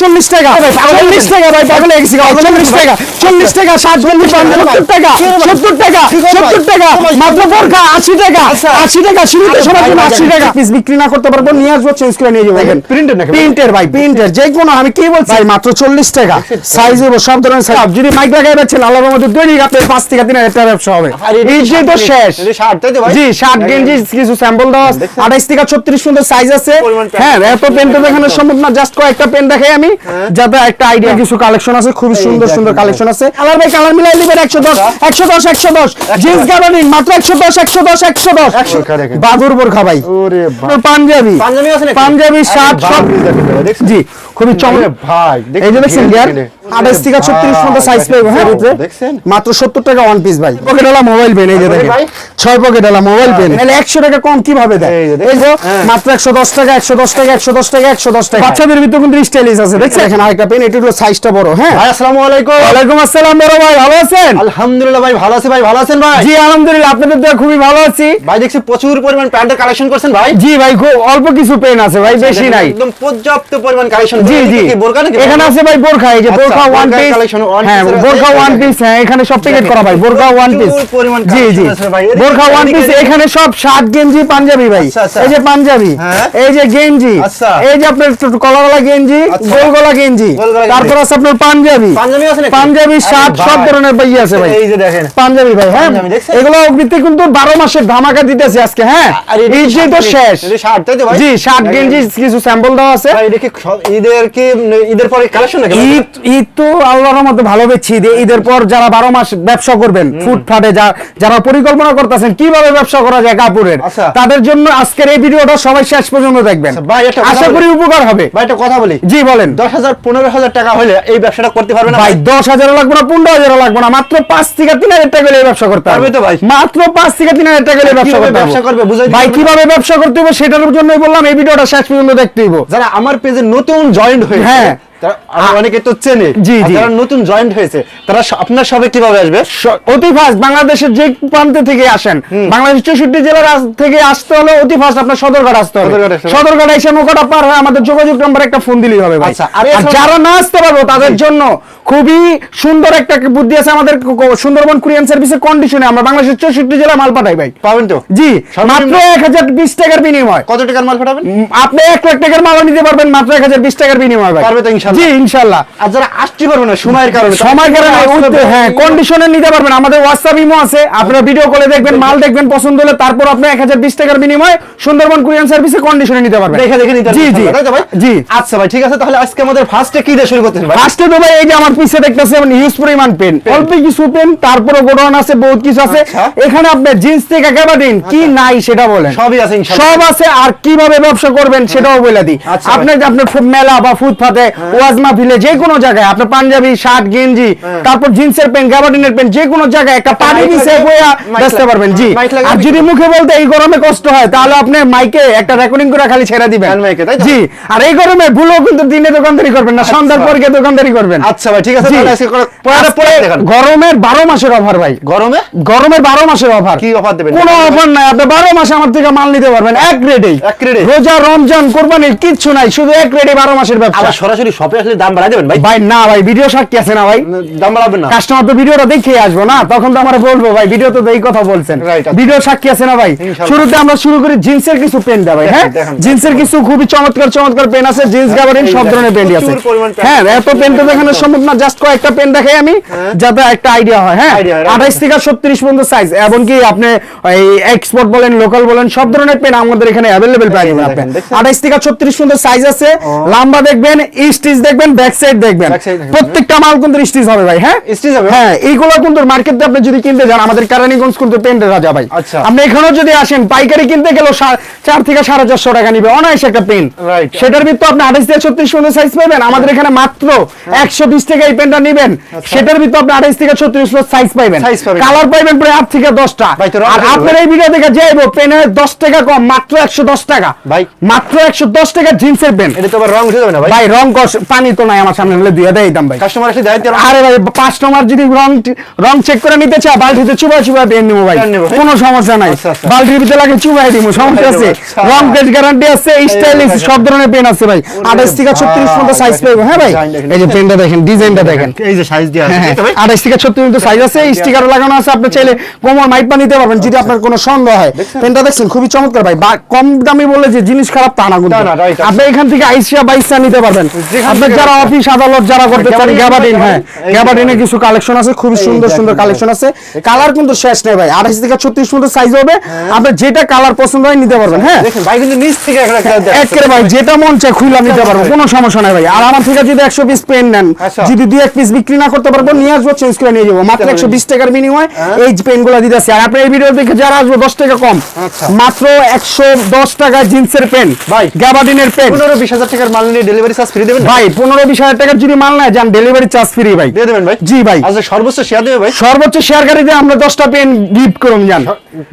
চল্লিশ টাকা। চল্লিশ টাকা ভাই পাগল গেছি চল্লিশ টাকা। চল্লিশ টাকা ষাট চল্লিশ সত্তর টাকা। সত্তর টাকা সত্তর টাকা। মাত্র বোরখা আশি টাকা। আশি টাকা শুরুতে সবার জন্য আশি টাকা। পিস বিক্রি না করতে পারব নিয়ে আসব চেঞ্জ করে নিয়ে যাব। Printed প্রিন্টের ভাই? প্রিন্টের যে কোনো আমি কি বলছি? মাত্র চল্লিশ টাকা। সাইজ হব সব ধরনের সাইজ যদি মাইক লাগাই পাচ্ছেন আল্লাহর মধ্যে আপনার পাঁচ থেকে তিন হাজার টাকা ব্যবসা হবে। এই তো শেষ। জি শার্ট গেঞ্জি কিছু স্যাম্পল দেওয়া আঠাইশ থেকে ছত্রিশ সুন্দর সাইজ আছে। হ্যাঁ এত পেন তো দেখানো সম্ভব না জাস্ট কয়েকটা পেন দেখাই আমি। যাতে একটা আইডিয়া কিছু কালেকশন আছে খুবই সুন্দর সুন্দর কালেকশন আছে। কালার বাই কালার মিলাই দিবেন একশো দশ একশো দশ একশো দশ। জিন্স গার্ডেনিং মাত্র একশো দশ একশো দশ একশো দশ। বোরখা দেখেন। বাদুর বোরখা ভাই। ওরে ভাই পাঞ্জাবি। পাঞ্জাবি আছে? পাঞ্জাবি শার্ট সব ভাই? জি। খুবই চমৎকার। ভাই এই যে দেখছেন গিয়ার আঠাইশ থেকে ছত্রিশ পর্যন্ত সাইজ পাইবো হ্যাঁ দেখছেন? মাত্র সত্তর টাকা ওয়ান পিস ভাই। পকেটওয়ালা মোবাইল পেন এই যে দেখেন? ছয় পকেটওয়ালা মোবাইল পেন তাহলে একশো টাকা কম কীভাবে দেয়? এই যে হ্যাঁ। মাত্র একশো দশ টাকা একশো দশ টাকা একশো দশ টাকা একশো দশ টাকা। বাচ্চাদের ভিতরে কিন্তু স্টাইলিশ আছে দেখছেন? এখানে আরেকটা পেন এটা হলো সাইজটা বড় হ্যাঁ। ভাই আসসালামু আলাইকুম। ওয়ালাইকুম আসসালাম বড় ভাই ভালো আছেন? আলহামদুলিল্লাহ ভাই ভালো আছে ভাই ভালো আছেন ভাই? জি আলহামদুলিল্লাহ আপনাদের খুবই ভালো আছি। ভাই দেখছি প্রচুর পরিমাণ প্যান্টের কালেকশন করছেন ভাই? জি ভাই খুব অল্প কিছু পেন আছে ভাই বেশি নাই। একদম পর্যাপ্ত পরিমাণ কালেকশন জি জি। বোরকা নাকি এখানে আছে ভাই বোরখা এই যে আচ্ছা, ওয়ান পিস collection, হ্যাঁ piece এর বোরখা আছে, ওয়ান পিস হ্যাঁ এখানে সব প্যাকেট করা ভাই বোরখা ওয়ান পিস জি জি collection আছে ভাই। এদিকে- বোরখা ওয়ান পিস এখানে সব শার্ট গেঞ্জি পাঞ্জাবি ভাই। আচ্ছা, আচ্ছা। এই যে পাঞ্জাবি হ্যাঁ। এই যে গেঞ্জি আচ্ছা। এই যে আপনার গেঞ্জি আচ্ছা। গোল গলা গেঞ্জি। তারপর আছে আপনার পাঞ্জাবি। পাঞ্জাবি শার্ট সব ধরনের ভাই আছে ভাই। এই যে দেখেন। পাঞ্জাবি ভাই হ্যাঁ। এগুলো অগ্রিতে কিন্তু বারো মাসের ধামাকা দিতেছে আজকে হ্যাঁ। আর এই যে তো শেষ জি শার্ট গেঞ্জি কিছু স্যাম্পল দেওয়া আছে। ভাই কি ঈদের কি ঈদের পরে কালেকশন নাকি ঈদ ঈদ তো আল্লাহর মধ্যে ভালো বেচছি। ঈদের পর যারা বারো মাস ব্যবসা করবেন ফুটফাটে যারা পরিকল্পনা করতেছেন কীভাবে ব্যবসা করা যায় কাপড়ের আচ্ছা। তাদের জন্য আজকের এই ভিডিওটা সবাই শেষ পর্যন্ত দেখবেন। আচ্ছা, আশা করি উপকার হবে। ভাই একটা কথা বলি। জি বলেন। দশ হাজার পনেরো হাজার টাকা হলে এই ব্যবসাটা করতে ভাই দশ হাজারও লাগবে না পনেরো হাজারও লাগবে না মাত্র পাঁচ থেকে তিন হাজার টাকা হলে ব্যবসা করতে হবে। পারবে তো ভাই? মাত্র পাঁচ থেকে তিন হাজার টাকা হলে ব্যবসা করতে ব্যবসা করবে? বুঝাই ভাই কীভাবে ব্যবসা করতে হবে সেটার জন্যই বললাম এই ভিডিওটা শেষ পর্যন্ত দেখতে যারা আমার পেজে নতুন জয়েন্ট হয়েছে হ্যাঁ। তারা আমার অনেকে তো চেনে। জি, জি। যারা নতুন জয়েন্ট হয়েছে তারা আপনার সবে কীভাবে আসবে? অতি ফাস্ট বাংলাদেশের যে প্রান্ত থেকে আসেন বাংলাদেশ চৌষট্টি জেলার থেকে আসতে হলে অতি ফাস্ট আপনার সদরঘাট আসতে হবে। সদরঘাট আসতে হবে। সদরঘাট এসে নৌকাটা পার হয়ে আমাদের যোগাযোগ নাম্বার একটা ফোন দিলেই হবে ভাই। আচ্ছা, আর আর যারা না আসতে পারব তাদের জন্য খুবই সুন্দর একটা বুদ্ধি আছে আমাদের সুন্দরবন কুরিয়ান সার্ভিসের কন্ডিশনে আমরা বাংলাদেশের চৌষট্টি জেলায় মাল পাঠাই ভাই। পাবেন তো? জি মাত্র এক হাজার বিশ টাকার বিনিময়। কত টাকার মাল পাঠাবেন? আপনি এক লাখ টাকার মাল নিতে পারবেন মাত্র এক হাজার বিশ টাকার বিনিময় ভাই। পারবে তো ইনশাল্লাহ? জি ইনশাল্লাহ আর যারা আসতে পারবে না সময়ের কারণে সময় কারণে হ্যাঁ কন্ডিশনে নিতে পারবেন। আমাদের হোয়াটসঅ্যাপ ইমো আছে। আপনারা ভিডিও কলে দেখবেন মাল দেখবেন পছন্দ হলে তারপর আপনি এক হাজার বিশ টাকার বিনিময় সুন্দরবন কুরিয়ান সার্ভিসে কন্ডিশনে নিতে পারবেন। দেখে দেখে নিতে পারবেন, জি ভাই? জি। আচ্ছা ভাই ঠিক আছে তাহলে আজকে আমাদের ফার্স্টে কি দিয়ে শুরু করতেছেন ভাই? ফার্স্টে তো ভাই এই যে আমার পিছে দেখতেছেন হিউজ পরিমাণ পেন অল্প কিছু পেন তারপরে গোডাউন আছে বহুত কিছু আছে। আচ্ছা। এখানে আপনি জিন্স থেকে একেবারে কি নাই সেটা বলেন। সবই আছে ইনশাআল্লাহ। সব আছে আর কীভাবে ব্যবসা করবেন সেটাও বলে দিই। আচ্ছা আপনি আপনার মেলা বা ফুটপাতে ওয়াজ মাহফিলে যে কোনো জায়গায় আপনার পাঞ্জাবি শার্ট গেঞ্জি তারপর জিন্সের প্যান্ট গাবার্ডিনের প্যান্ট যে কোনো জায়গায় একটা পানি লাগিয়ে- বইয়া বেচতে পারবেন জি। আর যদি মুখে বলতে এই গরমে কষ্ট হয় তাহলে আপনি মাইকে একটা রেকর্ডিং করে খালি ছেড়ে দিবেন। মাইকে, তাই তো? জি। আর এই গরমে ভুলেও কিন্তু দিনে দোকানদারি করবেন না সন্ধ্যার পর গিয়ে দোকানদারি করবেন। আচ্ছা ভাই ঠিক আছে তাহলে আজকে পরে গরমের বারো মাসের অফার ভাই। গরমে? গরমের বারো মাসের অফার কি অফার দেবেন? কোনো অফার নাই আপনি বারো মাসে আমার থেকে মাল নিতে পারবেন এক রেটেই এক রেটে? রোজা রমজান কোরবানি কিচ্ছু নাই শুধু এক রেটে বারো মাসের ব্যবসা। সরাসরি শপে আসলে দাম বাড়াই দেবেন ভাই। ভাই না ভাই ভিডিও সাক্ষী আছে না ভাই? দাম বাড়াবেন না। কাস্টমার তো ভিডিওটা দেখে আসব না তখন তো আমরা বলব ভাই ভিডিও তো এই কথা বলছেন। আচ্ছা। ভিডিও সাক্ষী আছে না ভাই? শুরুতে আমরা শুরু করি জিন্সের কিছু পেন দেয় ভাই হ্যাঁ? দেখান, দেখান। জিন্সের কিছু খুবই চমৎকার চমৎকার পেন আছে জিন্স গাবারিং সব ধরনের পেন আছে। প্রচুর পরিমাণ pen হ্যাঁ এত পেন তো দেখানো সম্ভব না জাস্ট কয়েকটা পেন দেখাই আমি যাতে একটা আইডিয়া হয় হ্যাঁ? থেকে ছত্রিশ পর্যন্ত সাইজ এমনকি আপনি এই এক্সপোর্ট বলেন লোকাল বলেন সব ধরনের পেন আমাদের এখানে আপনি? আঠাইশ থেকে ছত্রিশ পর্যন্ত সাইজ আছে। লম্বা দেখবেন স্টিচ দেখবেন ব্যাক সাইড দেখবেন। দেখবেন, প্রত্যেকটা মাল কিন্তু স্টিচ হবে ভাই হ্যাঁ? স্টিচ হবে? হ্যাঁ এইগুলো কিন্তু মার্কেটে আপনি যদি কিনতে যান আমাদের কারানীগঞ্জ কিন্তু পেন্টের রাজা ভাই। আচ্ছা। আপনি এখানেও যদি আসেন পাইকারি কিনতে গেলেও চার থেকে সাড়ে চারশো টাকা নিবে অনায়াসে একটা পেন সেটার ভিতরে আপনি আঠাইশ থেকে ছত্রিশ পর্যন্ত সাইজ পাবেন। আমাদের এখানে মাত্র একশো বিশ টাকা এই পেনটা নিবেন। সেটার ভিতরে আপনি আঠাইশ থেকে ছত্রিশ সাইজ পাইবেন। পাবেন। কালার পাইবেন প্রায় আট থেকে দশটা। আর আপনার এই ভিডিও দেখে যাইবো পেনের দশ টাকা কম মাত্র একশো দশ টাকা। ভাই। মাত্র একশো দশ টাকা জিন্সের পেন এটা তো রং উঠে যাবে না ভাই। রং পানি তো নাই আমার সামনে হলে দুই দেয় দাম ভাই। কাস্টমার এসে দেয় আরে ভাই পাঁচ নম্বর যদি রং রং চেক করে নিতে চায় বালতিতে চুবা চুবা পেন নিবো ভাই। হ্যাঁ? কোনো সমস্যা নাই। আচ্ছা, আচ্ছা। বালতির ভিতরে লাগে চুবাই দিব সমস্যা আছে। আচ্ছা। রং টেস্ট গ্যারান্টি আছে স্টাইলিশ সব ধরনের পেন আছে ভাই। আঠাশ থেকে ছত্রিশ পর্যন্ত সাইজ পাইবো হ্যাঁ ভাই? এই যে পেনটা দেখেন ডিজাইনটা দেখেন। এই যে সাইজ দেওয়া আছে হ্যাঁ, তাই তো ভাই? আঠাশ থেকে ছত্রিশ পর্যন্ত সাইজ আছে স্টিকারও লাগানো আছে আপনি চাইলে কোমর মাইক নিতে পারবেন যদি আপনার কোনো সন্দেহ হয়। পেনটা দেখছেন? খুবই চমৎকার ভাই। কম দামি বলে যে জিনিস খারাপ তা না কিন্তু। আপনি এখান থেকে আইসিয়া বাইসিয়া নিতে পারবেন। আপনার যারা অফিস আদালত যারা করতে চান গ্যাবার্ডিন হ্যাঁ গ্যাবার্ডিন, এই কিছু কালেকশন আছে খুবই সুন্দর সুন্দর কালেকশন আছে কালার কিন্তু শেষ নেই ভাই আঠাশ থেকে ছত্রিশ পর্যন্ত সাইজ হবে আপনি যেটা কালার পছন্দ হয় নিতে পারবেন হ্যাঁ দেখেন ভাই কিন্তু নিচ থেকে। একেবারে ভাই যেটা মন চায় খুলে নিতে পারব কোনো সমস্যা নাই ভাই আর আমার থেকে যদি একশো পিস পেন নেন আচ্ছা। যদি দুই এক পিস বিক্রি না করতে পারব নিয়ে আসব চেঞ্জ করে নিয়ে যাব মাত্র পারবেন। একশো বিশ টাকার বিনিময়ে হ্যাঁ। এই পেনগুলো দিতেছি আর আপনি এই ভিডিও দেখে যারা আসব দশ টাকা কম আচ্ছা। মাত্র একশো দশ টাকা জিন্সের পেন ভাই। গ্যাবার্ডিনের পেন পনেরো বিশ হাজার টাকার মাল নিয়ে ডেলিভারি চার্জ ফ্রি দেবেন না? ভাই পনেরো বিশ হাজার টাকার যদি মাল নেয় যান ডেলিভারি চার্জ ফ্রি ভাই। দিয়ে দেবেন ভাই? জি ভাই। আচ্ছা সর্বোচ্চ শেয়ার দেবে ভাই? সর্বোচ্চ আমরা দশটা পেন গিফট করুন যান।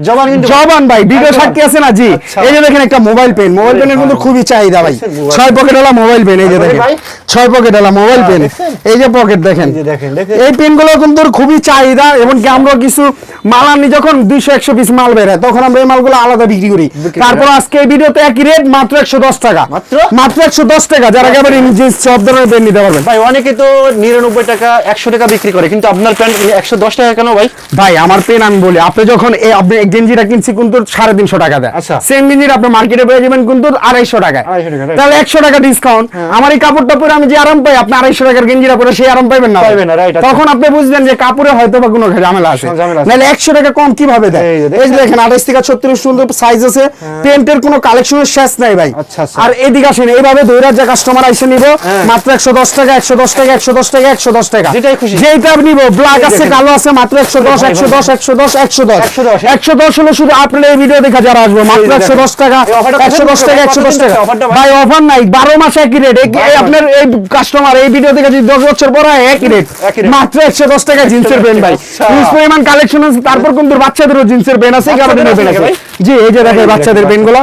জবান কিন্তু জবান ভাই ভিডিও সাক্ষী আছে না? জি। আচ্ছা। এই যে দেখেন একটা মোবাইল পেন মোবাইল পেনের কিন্তু খুবই চাহিদা ভাই। ছয় পকেট ওলা মোবাইল পেন এই যে দেখেন। ছয় পকেট ওলা মোবাইল পেন এই যে পকেট দেখেন। এই যে দেখেন, দেখেন। এই পেনগুলো কিন্তু খুবই চাহিদা এমনকি আমরা কিছু মাল আনি যখন দুইশো একশো পিস মাল বেরোয় তখন আমরা এই মালগুলো আলাদা বিক্রি করি। তারপর আজকে এই ভিডিওতে একই রেট মাত্র একশো দশ টাকা। মাত্র? একশো দশ টাকা যারা একেবারে জিন্স সব ধরনের পেন নিতে পারবেন। ভাই অনেকে তো নিরানব্বই টাকা একশো টাকা বিক্রি করে কিন্তু আপনার প্যান্ট একশো দশ টাকা কেন ভাই? ভাই আমার পেন আমি বলি আপনি যখন আপনি গেঞ্জিটা কিনছি কিন্তু সাড়ে তিনশো টাকা দেয়। আচ্ছা। সেম গেঞ্জিটা আপনি মার্কেটে পেয়ে যাবেন কিন্তু আড়াইশো টাকায়। 250 টাকা, তাহলে একশো টাকা ডিসকাউন্ট আমার এই কাপড়টা পরে আমি যে আরাম পাই আপনি আড়াইশো টাকার গেঞ্জিটা পরে সেই আরাম পাইবেন না আচ্ছা। তখন আপনি বুঝবেন যে কাপড়ে হয়তো বা কোনো ঝামেলা আছে। নাহলে একশো টাকা কম কীভাবে দেয়? এই দেখেন। আঠাইশ থেকে ছত্রিশ সুন্দর সাইজ আছে। পেন্টের কোনো কালেকশনের শেষ নাই ভাই। আচ্ছা, আচ্ছা। আর এদিকে আসেন এইভাবে দৈরা যে কাস্টমার আইসে নিব হ্যাঁ। মাত্র একশো দশ টাকা একশো দশ টাকা একশো দশ টাকা একশো দশ টাকা। যেটা নিব ব্ল্যাক আছে কালো আছে মাত্র একশো দশ একশো দশ একশো দশ একশো দশ। একশো দশ হলো শুধু আপনার এই ভিডিও দেখা যারা আসবে মাত্র একশো দশ টাকা একশো দশ টাকা একশো দশ টাকা। ভাই? অফার নাই বারো মাস একই রেট আপনার এই কাস্টমার এই ভিডিও থেকে যদি দশ বছর পর হয় একই রেট মাত্র একশো দশ টাকা জিন্সের প্যান্ট ভাই। আচ্ছা। হিউজ পরিমাণ কালেকশন আছে তারপর কিন্তু বাচ্চাদেরও জিন্সের প্যান্ট আছে গাবার্ডিনের প্যান্ট আছে। জি এই যে দেখেন বাচ্চাদের দেখেন প্যান্টগুলো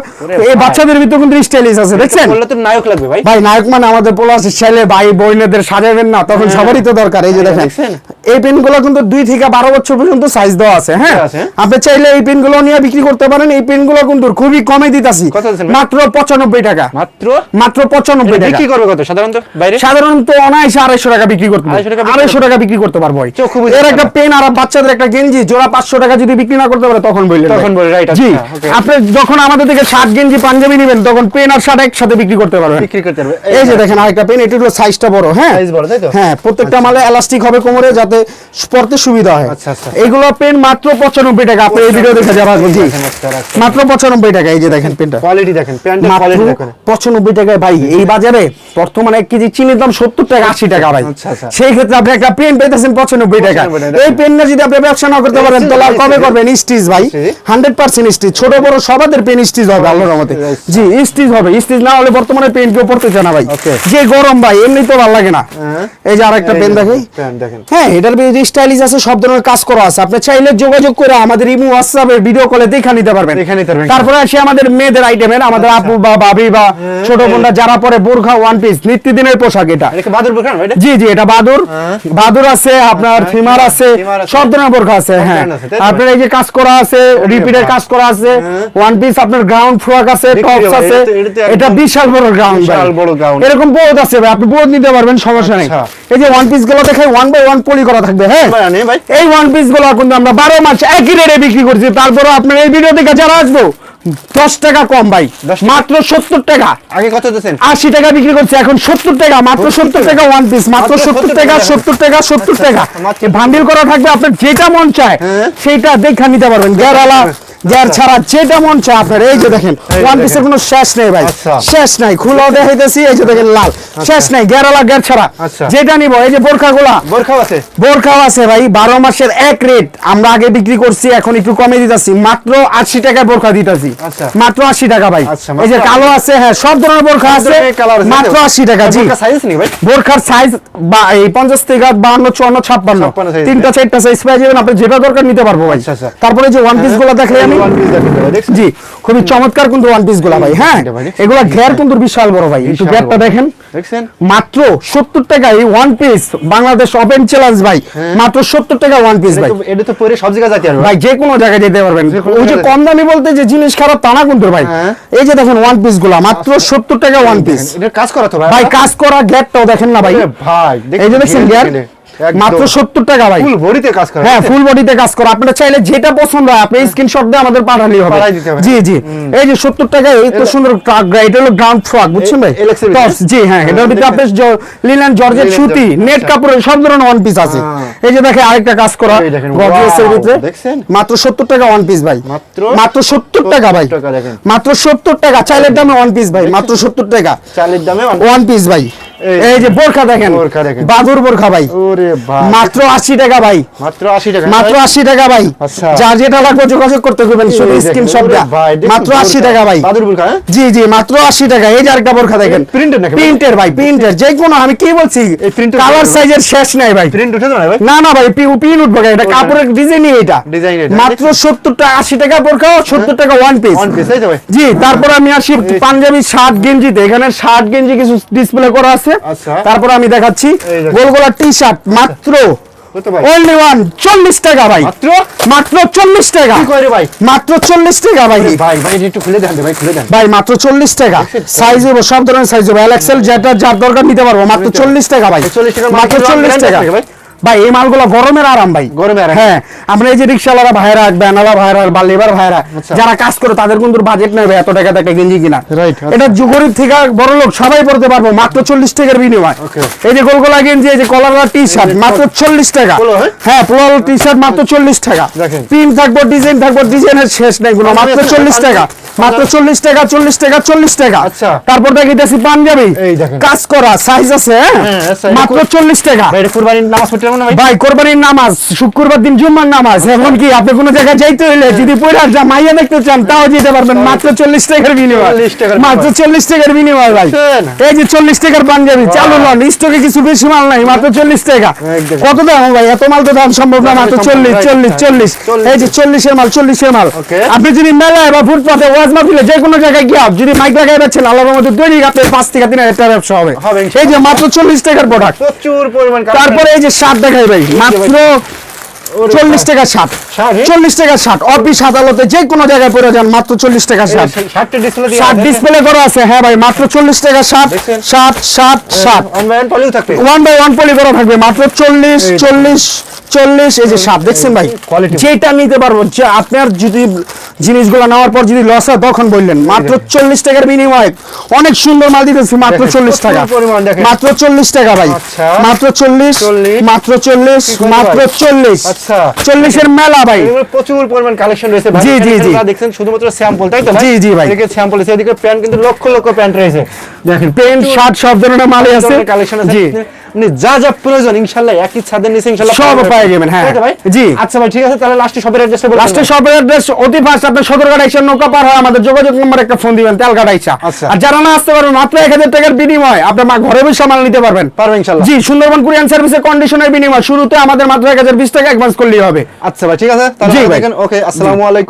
এই বাচ্চাদের ভিতরে কিন্তু স্টাইলিশ আছে দেখছেন? বললে তো নায়ক লাগবে ভাই। ভাই নায়ক মানে আমাদের পোলা আছে ছেলে ভাই বোনেদের সাজাবেন না তখন সবারই তো দরকার এই যে দেখেন। এই পেনগুলো কিন্তু দুই থেকে বারো বছর পর্যন্ত সাইজ দেওয়া আছে হ্যাঁ? আপনি চাইলে এই পেনগুলো নিয়ে বিক্রি করতে পারেন এই পেনগুলো কিন্তু খুবই কমে দিতাছি? মাত্র পঁচানব্বই টাকা। মাত্র? মাত্র পঁচানব্বই টাকা। বিক্রি করবে কত সাধারণত বাইরে? সাধারণত অনায়াসে আড়াইশো টাকা বিক্রি করতে পারব। 250 টাকা বিক্রি আড়াইশো টাকা বিক্রি করতে পারব এর একটা পেন আর বাচ্চাদের একটা গেঞ্জি জোড়া পাঁচশো টাকা যদি বিক্রি না করতে পারে তখন বললেন তখন। বলে, right, জি আচ্ছা, আপনি যখন আমাদের থেকে শার্ট গেঞ্জি পাঞ্জাবি নেবেন তখন পেন আর শার্ট একসাথে বিক্রি করতে পারবেন বিক্রি করতে পারবে এই যে দেখেন আরেকটা পেন এটা হলো সাইজটা বড় হ্যাঁ Size বড়, তাই তো? হ্যাঁ প্রত্যেকটা মালে এলাস্টিক হবে কোমরে যাতে পড়তে সুবিধা হয় আচ্ছা, আচ্ছা। এইগুলো পেন মাত্র পঁচানব্বই টাকা আপনি এই ভিডিও দেখে যারা জি আচ্ছা, আচ্ছা। মাত্র পঁচানব্বই টাকা এই যে দেখেন পেনটা কোয়ালিটি দেখেন মাত্র কোয়ালিটি দেখেন পঁচানব্বই টাকায় ভাই এই বাজারে বর্তমানে এক কেজি চিনির দাম সত্তর টাকা আশি টাকা ভাই আচ্ছা, আচ্ছা। সেই ক্ষেত্রে আপনি একটা পেন পেতেছেন পঁচানব্বই টাকা 95 টাকা। এই পেন যদি আপনি ব্যবসা না করতে পারেন আর কবে করবেন? স্টিচ ভাই স্টিচ। হান্ড্রেড পার্সেন্ট স্টিচ ছোট বড় সবাদের পেন স্টিচ হবে আল্লাহর আচ্ছা। জি স্টিচ হবে। স্টিচ না হলে বর্তমানে পেন কেউ পড়তে চায় না ভাই। যে গরম ভাই এমনি তো ভালো লাগে না। হ্যাঁ। এই যে আরেকটা পেন দেখেন। হ্যাঁ এটার স্টাইলিশ আছে সব ধরনের কাজ করা আছে। আপনি চাইলে যোগাযোগ করে আমাদের ইমো হোয়াটসঅ্যাপে ভিডিও কলে দেখা নিতে পারবেন। তারপরে আসে আমাদের মেয়েদের আইটেমের আমাদের আপু বা ভাবি বা ছোট বোনরা যারা পরে বোরখা ওয়ান পিস নিত্যদিনের পোশাক এটা। এটা বাদুর ভাই? জি জি এটা বাদুর। বাদুর আছে আপনার আচ্ছা, ফিমার আছে সব ধরনের বোরখা আছে হ্যাঁ। আপনার এই যে কাজ করা আছে রিপিটের কাজ করা আছে হ্যাঁ। ওয়ান পিস আপনার গ্রাউন্ড ফ্রক আছে টপস আছে। এটা বিশাল বড় গ্রাউন্ড বিশাল বড় গ্রাউন্ড এরকম বহুত আছে ভাই। আপনি বহুত নিতে পারবেন সমস্যা নেই। আচ্ছা। এই যে ওয়ান পিসগুলো দেখে ওয়ান বাই ওয়ান পলি করা থাকবে হ্যাঁ? ভাই, এই ওয়ান পিসগুলো কিন্তু আমরা বারো মাস একই রেটে বিক্রি করছি। তারপরে আপনার এই ভিডিও থেকে যারা আসব দশ টাকা কম ভাই। 10 মাত্র সত্তর টাকা। আগে কত দিচ্ছেন আশি টাকা বিক্রি করছে এখন সত্তর টাকা মাত্র সত্তর টাকা। ওয়ান পিস মাত্র সত্তর টাকা। সত্তর টাকা সত্তর টাকা। ভান্ডিল করা থাকবে আপনার যেটা মন চায় হ্যাঁ। সেইটা দেখা নিতে পারবেন। গ্যারালা গ্যার ছাড়া যেটা মন চায় আপনার এই যে দেখেন ওয়ান। পিসের কোনো শেষ নেই ভাই। আচ্ছা। শেষ নাই খুলাও দেখাইতেছি এই যে দেখেন লাল। শেষ নাই গ্যারালা গ্যার ছাড়া। আচ্ছা। যেটা নিব এই যে বোরখা গুলা বোরখাও আছে? বোরখাও আছে ভাই বারো মাসের এক রেট। আমরা আগে বিক্রি করছি এখন একটু কমে দিতেছি। মাত্র আশি টাকায় বোরখা দিতেছি। আচ্ছা। মাত্র আশি টাকা ভাই। আচ্ছা, এই যে কালো আছে হ্যাঁ সব ধরনের বোরখা আছে। মাত্র? আশি টাকা জি। বোরখার সাইজ বা এই পঞ্চাশ থেকে বাহান্ন চুয়ান্ন ছাপ্পান্ন। 56 তিনটা চারটা সাইজ পেয়ে যাবেন আপনি যেটা দরকার নিতে পারব ভাই। আচ্ছা, আচ্ছা। তারপরে যে ওয়ান পিসগুলো দেখলেন আমি জি খুবই চমৎকার কিন্তু ওয়ান পিসগুলা ভাই হ্যাঁ? এগুলা ঘের কিন্তু বিশাল বড় ভাই একটু ঘেরটা দেখেন। মাত্র সত্তর টাকায় one piece Bangladesh open challenge ভাই হ্যাঁ। মাত্র সত্তর টাকা ওয়ান পিস ভাই। এটা তো পরে সব জায়গায় যাতে পারবে ভাই যে কোনো জায়গায় যেতে পারবেন। ওই যে কম দামি বলতে যে জিনিস খারাপ তা না কিন্তু ভাই। হ্যাঁ। এই যে দেখেন ওয়ান পিসগুলা মাত্র সত্তর টাকা ওয়ান পিস এটা কাজ করা তো ভাই। ভাই কাজ করা গ্যাপটাও দেখেন না ভাই। ভাই এই যে দেখছেন গ্যাপ মাত্র সত্তর টাকা ভাই। ফুল বডিতে কাজ করা হ্যাঁ ফুল বডিতে কাজ করা। আপনারা চাইলে যেটা পছন্দ হয় আপনি স্ক্রিনশট দিয়ে আমাদের পাঠালেই হবে। জি জি। এই যে সত্তর টাকা এই তো সুন্দর ট্রাক এটা হলো গ্রাউন্ড ফ্রক বুঝছেন ভাই? টপস জি হ্যাঁ এটার ভিতরে আপনি লিলেন জর্জেট সুতি নেট আচ্ছা। কাপড়ের সব ধরনের ওয়ান পিস আছে। হ্যাঁ। এই যে দেখেন আরেকটা কাজ করা গর্জিয়াস এর ভিতরে? মাত্র সত্তর টাকা ওয়ান পিস ভাই। মাত্র মাত্র সত্তর টাকা ভাই। 70 টাকা দেখেন। মাত্র সত্তর টাকা চাইলের দামে ওয়ান পিস ভাই মাত্র সত্তর টাকা। চালের দামে ওয়ান পিস ভাই। এই- যে বোরখা দেখেন বোরখা দেখেন। বাদুর বোরখা ভাই। ওরে ভাই। মাত্র আশি টাকা ভাই। মাত্র 80 টাকা মাত্র ভাই? আশি টাকা ভাই। আচ্ছা। যার যেটা লাগবে যোগাযোগ করতে করবেন শুধু স্ক্রিনশট মাত্র আশি বোরখা। টাকা ভাই। বাদুর বোরখা, হ্যাঁ? জি জি মাত্র আশি টাকা। এই যে আরেকটা বোরখা দেখেন। Printed নাকি প্রিন্টের ভাই প্রিন্টের যে কোনো আমি কি বলছি? এই কালার সাইজের শেষ নাই ভাই। প্রিন্ট উঠে না ভাই? না না ভাই পিন উঠবো? এটা কাপড়ের ডিজাইনই এটা। Design এটা, মাত্র সত্তর টাকা আশি টাকা বোরখা সত্তর টাকা ওয়ান পিস ওয়ান পিস এই তো ভাই। জি তারপর আমি আসি পাঞ্জাবি শার্ট গেঞ্জিতে। এখানে শার্ট গেঞ্জি কিছু ডিসপ্লে করা আছে। আচ্ছা। তারপর আমি দেখাচ্ছি গোল টি শার্ট মাত্র অনলি ওয়ান চল্লিশ টাকা ভাই। মাত্র? মাত্র চল্লিশ টাকা। ভাই? মাত্র চল্লিশ টাকা ভাই। ভাই ভাই একটু খুলে দেন ভাই খুলে দেন। ভাই মাত্র চল্লিশ টাকা। সাইজ হব সব ধরনের সাইজ হব এল এক্সেল যেটা যার দরকার নিতে পারব। মাত্র চল্লিশ টাকা ভাই। চল্লিশ টাকা মাত্র চল্লিশ টাকা। ভাই? ভাই এই মালগুলো গরমের আরাম ভাই। গরমের হ্যাঁ আমরা এই যে রিক্সাওয়ালা ভাইরা ব্যানালা ভাইরা বা লেবার ভাইরা আচ্ছা। যারা কাজ করে তাদের কিন্তু বাজেট নেই ভাই এত টাকা টাকা গেঞ্জি কিনা? আচ্ছা। এটা যুগরিব থেকে বড় লোক সবাই পড়তে পারব মাত্র চল্লিশ টাকার বিনিময়। এই যে গোলগোলা গেঞ্জি এই যে কলার টি শার্ট মাত্র চল্লিশ টাকা। হ্যাঁ? পোলার টি শার্ট মাত্র চল্লিশ টাকা। প্রিন্ট থাকব ডিজাইন থাকব ডিজাইনের শেষ নেই মাত্র চল্লিশ টাকা। মাত্র চল্লিশ টাকা চল্লিশ টাকা চল্লিশ টাকা। আচ্ছা। তারপর দেখিতেছি পাঞ্জাবি। এই দেখেন। কাজ করা সাইজ আছে হ্যাঁ? হ্যাঁ, মাত্র আছে। চল্লিশ টাকা। ভাই কুরবানির নামাজ পড়তে না ভাই? ভাই কোরবানির নামাজ শুক্রবার দিন জুম্মার নামাজ। এখন কি আপনি কোনো জায়গায় যাইতে হইলে যদি পয়লা যা মাইয়া দেখতে চান তাও যেতে পারবেন। মাত্র চল্লিশ টাকার বিনিময়। 40 মাত্র বিনিময়। চল্লিশ টাকার বিনিময় ভাই। এই যে চল্লিশ টাকার পাঞ্জাবি চালু লন স্টকে কিছু বেশি মাল নাই মাত্র চল্লিশ টাকা। কত দাম ভাই? এত মাল তো দাম সম্ভব না মাত্র সম্ভব চল্লিশ নয়। চল্লিশ চল্লিশ। 40 এই যে চল্লিশের মাল চল্লিশের মাল। আপনি যদি মেলায় বা ফুটপাতে ওয়াজ মাহফিলে যে কোনো জায়গায় গিয়ে যদি মাইক লাগাই আল্লাহর মধ্যে দৈনিক আপনার পাঁচ থেকে তিন হাজার টাকা ব্যবসা হবে। এই যে মাত্র চল্লিশ টাকার প্রোডাক্ট প্রচুর পরিমাণ তারপরে এই যে শার্ট দেখাই ভাই মাত্র চল্লিশ। টাকা শার্ট হ্যাঁ? চল্লিশ টাকা শার্ট অফিস আদালতে যে কোনো জায়গায় পরে যান মাত্র চল্লিশ টাকা শার্ট শার্ট আছে, ডিসপ্লে করা আছে। হ্যাঁ ভাই মাত্র চল্লিশ টাকা shirt shirt shirt shirt one by one poly করা থাকবে মাত্র চল্লিশ চল্লিশ। চল্লিশ এই যে শার্ট দেখছেন ভাই? যেটা নিতে পারব যে আপনার যদি জিনিসগুলো নেওয়ার পর যদি লস হয় তখন বললেন। মাত্র চল্লিশ টাকার বিনিময়ে। অনেক সুন্দর মাল দিতেছি মাত্র চল্লিশ টাকা। মাত্র চল্লিশ টাকা ভাই। আচ্ছা। মাত্র চল্লিশ মাত্র চল্লিশ মাত্র চল্লিশ। আচ্ছা। চল্লিশের মেলা ভাই। প্রচুর পরিমাণ কালেকশন রয়েছে জি, জি, জি। দেখছেন শুধুমাত্র স্যাম্পল তাই তো জি, জি, ভাই। এদিকে স্যাম্পল এদিকে প্যান্ট কিন্তু লক্ষ লক্ষ প্যান্ট রয়েছে। দেখেন পেন্ট শার্ট সব ধরনের মালই আছে। কালেকশন আছে। মানে যা যা প্রয়োজন ইনশাআল্লাহ একই ছাদের নিচে ইনশাআল্লাহ সব পেয়ে যাবেন, হ্যাঁ। ভাই? জি। আচ্ছা ভাই ঠিক আছে তাহলে লাস্টে অ্যাড্রেসটা বলুন লাস্টে সবের অ্যাড্রেস অতি ফাস্ট আপনার সদরঘাট আইসা নৌকা পার হয় আমাদের যোগাযোগ নম্বর একটা ফোন দিবেন তেলঘাট আইসা। আচ্ছা। আর যারা না আসতে পারবেন মাত্র এক হাজার টাকার বিনিময় আপনার মা ঘরে বসে মাল নিতে পারবেন। পারবেন ইনশাআল্লাহ জি সুন্দরবন কুরিয়ান সার্ভিসের কন্ডিশনের বিনিময় শুরুতে আমাদের মাত্র এক হাজার বিশ টাকা অ্যাডভান্স করলেই হবে। আচ্ছা ভাই ঠিক আছে তাহলে ওকে আসসালামু আলাইকুম।